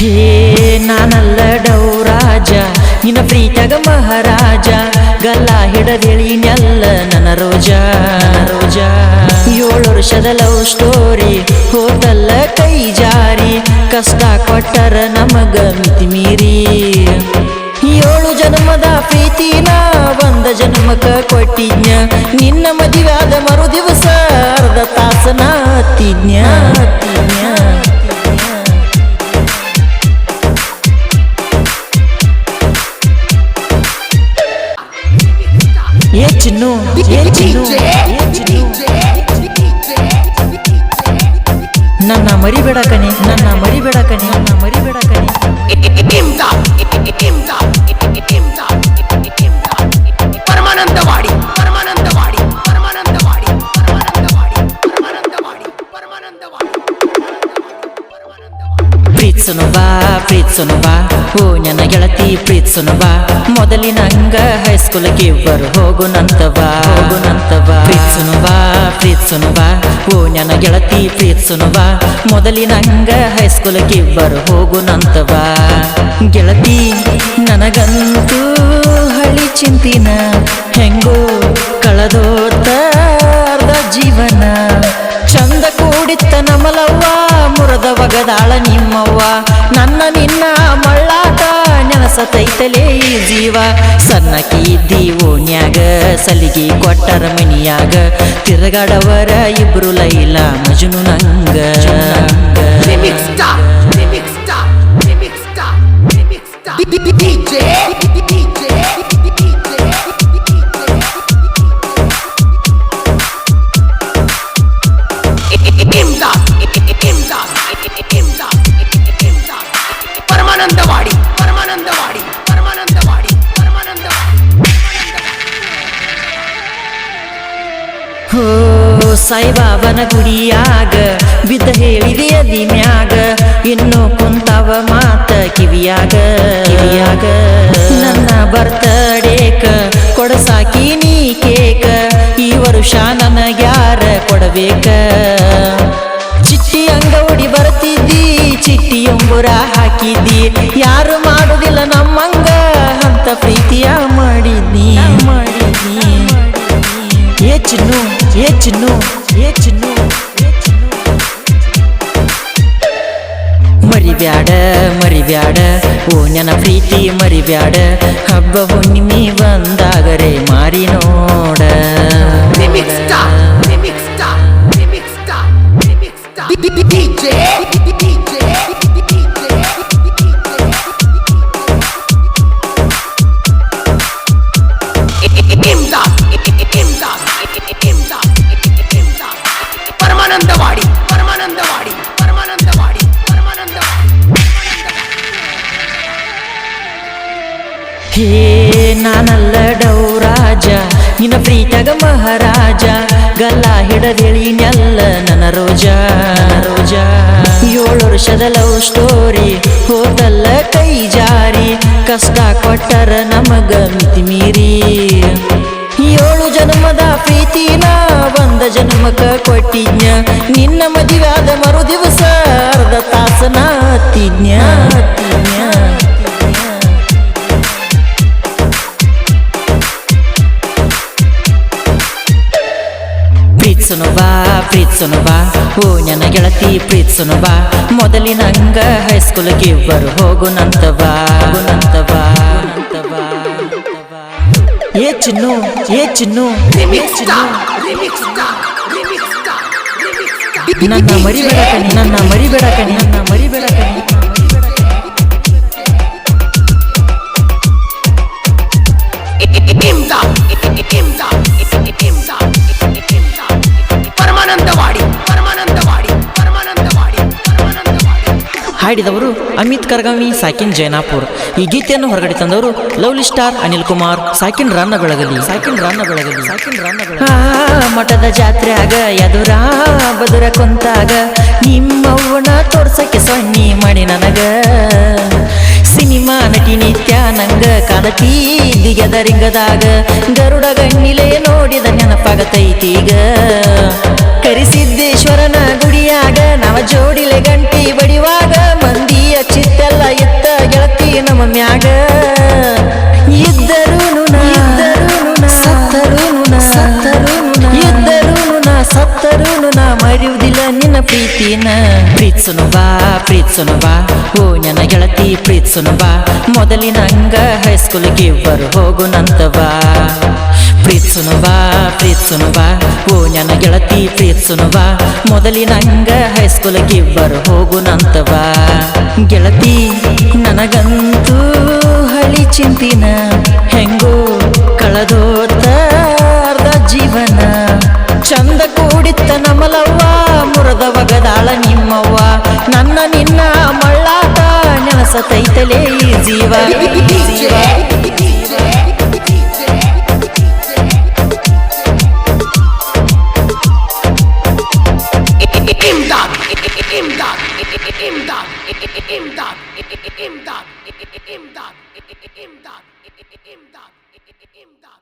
ಹೇ ನಾನಲ್ಲ ಡೌರಾಜ ನಿನ್ನ ಪ್ರೀತಗ ಮಹಾರಾಜ, ಗಲ್ಲ ಹಿಡದೇಳಿನೆಲ್ಲ ನನ್ನ ರೋಜಾ ರೋಜಾ. ಏಳು ವರ್ಷದ ಲವ್ ಸ್ಟೋರಿ ಹೋದಲ್ಲ ಕೈ ಜಾರಿ, ಕಷ್ಟ ಕೊಟ್ಟರ ನಮಗ ಮಿತಿ ಮೀರಿ. ಏಳು ಜನ್ಮದ ಪ್ರೀತಿನ ಒಂದ ಜನ್ಮಕ ಕೊಟ್ಟಿದ್ನ, ನಿನ್ನ ಮದುವಾದ ಮರು ದಿವಸ ಅರ್ಧ ತಾಸನ ಹತ್ತಿದ್ನ್ಯ ಹತ್ತಿದ್ನ್ಯ ನನ್ನ ಮರಿಬೇಡ ಕಣೆ ನನ್ನ ಮರಿಬೇಡ ಕಣೆ ಪ್ರೀತ್ಸುನು ಬಾ ಹೋ ಬಾ ಓ ನನ್ನ ಗೆಳತಿ ಪ್ರೀತ್ಸುನು ಬಾ ಮೊದಲಿನ ಹಂಗ ಹೈಸ್ಕೂಲ್ಗೆ ಇಬ್ಬರು ಹೋಗು ನಂತವಾ ಹೋಗು ಬಾ ಪ್ರೀತ್ಸುನು ಬಾ ಓ ನನ್ನ ಗೆಳತಿ ಪ್ರೀತ್ಸುನು ಬಾ ಮೊದಲಿನ ಹಂಗ ಹೈಸ್ಕೂಲ್ಗೆ ಇಬ್ಬರು ಹೋಗುನಂತವಾ. ಗೆಳತಿ, ನನಗಂತೂ ಹಳಿ ಚಿಂತಿನ ಹೆಂಗೋ ಕಳೆದೋತ ಮುರದ ಒಗದಾಳ ನಿಮ್ಮವ್ವ. ನನ್ನ ನಿನ್ನ ಮಳ್ಳಾಟ ನೆನಸತೈತಲೇ ಈ ಜೀವ. ಸಣ್ಣಕಿ ಓಣ್ಯಾಗ, ಸಲಿಗೆ ಕೊಟ್ಟರ ಮನಿಯಾಗ ತಿರುಗಾಡವರ ಇಬ್ರು ಲೈಲ ಮಜುನು ನಂಗ. ಹೋ, ಸಾಯಿಬಾಬನ ಗುಡಿಯಾಗ, ಬಿದ್ದ ಹೇಳಿದೆ ಅದಿ ಮ್ಯಾಗ ಇನ್ನು ಕುಂತವ ಮಾತ ಕಿವಿಯಾಗ ಕಿವಿಯಾಗ. ನನ್ನ ಬರ್ತಡೇಕ, ಕೊಡಸಾಕಿ ನೀ ಕೇಕ, ಈ ವರುಷ ನನಗ್ಯಾರ ಕೊಡಬೇಕ. ಚಿಟ್ಟಿ ಅಂಗೌಡಿ ಬರ್ತಿದ್ದಿ, ಚಿಟ್ಟಿ ಉಂಗುರ ಹಾಕಿದ್ದಿ, ಯಾರು ಮಾಡುದಿಲ್ಲ ನಮ್ಮಂಗ, ಅಂತ ಪ್ರೀತಿಯ ಏ ಚಿನ್ನು ಏ ಚಿನ್ನು ಏ ಚಿನ್ನು ಏ ಚಿನ್ನು ಮರಿಬ್ಯಾಡ ಮರಿಬ್ಯಾಡ ಓ ನನ್ನ ಪ್ರೀತಿ ಮರಿಬ್ಯಾಡ ಹಬ್ಬ ಹುಣ್ಣಿಮೆ ಬಂದಾಗರೆ ಮಾರಿ ನೋಡ Remix ಹೇ ನಾನಲ್ಲ ಡೌರಾಜ ನಿನ್ನ ಪ್ರೀತಗ ಮಹಾರಾಜ, ಗಲ್ಲ ಹಿಡದೇಳಿನೆಲ್ಲ ನನ್ನ ರೋಜ ರೋಜ. ಏಳು ವರ್ಷದ ಲವ್ ಸ್ಟೋರಿ ಹೋದಲ್ಲ ಕೈ ಜಾರಿ, ಕಷ್ಟ ಕೊಟ್ಟರ ನಮಗ ಮಿತಿ ಮೀರಿ. ಏಳು ಜನ್ಮದ ಪ್ರೀತಿನ ಒಂದ ಜನ್ಮಕ ಕೊಟ್ಟಿದ್ನ, ನಿನ್ನ ಮದುವಾದ ಮರು ದಿವಸ ಅರ್ಧ ತಾಸನ ಹತ್ತಿದ್ನ್ಯ ಪ್ರೀತ್ಸುನು ಬಾ, ಪ್ರೀತ್ಸನು ಬಾ. ಓ, ನನ್ನ ಗೆಳತಿ, ಪ್ರೀತ್ಸನು ಬಾ. ಮೊದಲಿನ ಹಂಗ ಹೈಸ್ಕೂಲ್ಗೆ ಇಬ್ಬರು ನಂತ ಬಾ ನಂತ ಬಾ ಏ ಚಿನ್ನು ಏ ಚಿನ್ನು. ನನ್ನ ಮರಿಬೇಡ ಕಣಿ, ನನ್ನ ಮರಿಬೇಡ ಕಣಿ, ನನ್ನ ಮರಿಬೇಡ ಕಣಿ. ಹಾಡಿದವರು ಅಮಿತ್ ಕರ್ಗಾವಿ ಸಾಕಿನ್ ಜೈನಾಪುರ್. ಈ ಗೀತೆಯನ್ನು ಹೊರಗಡೆ ತಂದವರು ಲವ್ಲಿ ಸ್ಟಾರ್ ಅನಿಲ್ ಕುಮಾರ್, ಸಾಕಿನ್ ರನ್ನ ಬೆಳಗಲಿ ಸಾಕಿನ್ ರನ್ನ ಬೆಳಗಲಿ ಸಾಕಿನ್ ರನ್ನ ಮಠದ ಮಠದ ಆಗ ಎದುರ ಬದುರ ಕುಂತಾಗ, ನಿಮ್ಮವ್ವನ ತೋರ್ಸಕ್ಕೆ ಸೊನ್ನಿ ಮಾಡಿ ನನಗ. ಸಿನಿಮಾ ನಟಿ ನಿತ್ಯ ನಂಗ ಕಾಣತಿ ರಿಂಗದಾಗ, ಗರುಡ ಗಣ್ಣಿಲೆ ನೋಡಿದ ನೆನಪಾಗತೈತೀಗ ಕರಿಸಿದ್ದೇಶ್ವರನ ನಿನ್ನ ಪ್ರೀತ್ಸನು ಬಾ ಪ್ರೀತ್ಸನು ಬಾ ಓ ನನ್ನ ಗೆಳತಿ ಪ್ರೀತ್ಸನು ಬಾ ಮೊದಲಿನ ಹಂಗ ಹೈಸ್ಕೂಲಿಗೆ ಬರು ಹೋಗು ನಂತವಾ ಪ್ರೀತ್ಸನು ಬಾ ಪ್ರೀತ್ಸನು ಬಾ ಓ ನನ್ನ ಗೆಳತಿ ಪ್ರೀತ್ಸನು ಬಾ ಮೊದಲಿನ ಹಂಗ ಹೈಸ್ಕೂಲಿಗೆ ಇವರು ಹೋಗು ನಂತವಾ ಗೆಳತಿ, ನನಗಂತೂ ಹಳಿ ಚಿಂತಿನ, ಹೆಂಗೋ ಕಳೆದೋತ ಜೀವನ. ಚಂದ ಕೂಡಿತ್ತ ನಮಲವ್ವ ನೆನಸತೈತಲೇ ಈ ಜೀವ ಈ ಜೀವ Imdad, imdad, imdad, imdad, imdad, imdad, imdad, imdad.